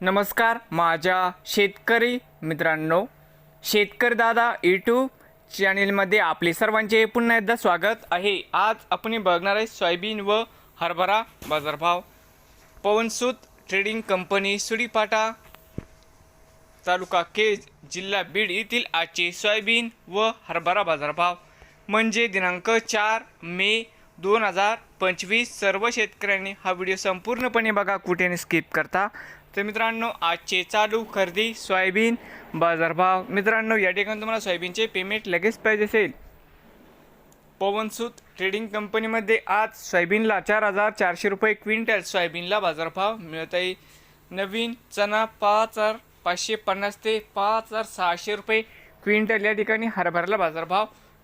नमस्कार माझ्या शेतकरी मित्रांनो. शेतकरी दादा यूट्यूब चॅनेलमध्ये आपले सर्वांचे पुन्हा एकदा स्वागत आहे. आज आपण बघणार आहे सोयाबीन व हरभरा बाजारभाव. पवनसूत ट्रेडिंग कंपनी सुडीपाटा तालुका केज जिल्हा बीड येथील आजचे सोयाबीन व हरभरा बाजारभाव. म्हणजे दिनांक चार मे दोन हजार पंचवीस सर्व शेतकऱ्यांनी हा व्हिडिओ संपूर्णपणे बघा कुठे स्किप करता. तर मित्रांनो आजचे चालू खरेदी सोयाबीन बाजारभाव मित्रांनो या ठिकाणी तुम्हाला सोयाबीनचे पेमेंट लगेच पाहिजे असेल. पवनसूत ट्रेडिंग कंपनीमध्ये आज सोयाबीनला चार हजार चारशे रुपये क्विंटल सोयाबीनला बाजारभाव मिळत आहे. नवीन चना पाच हजार पाचशे पन्नास ते पाच हजार सहाशे रुपये क्विंटल या ठिकाणी हरभऱ्याला बाजारभाव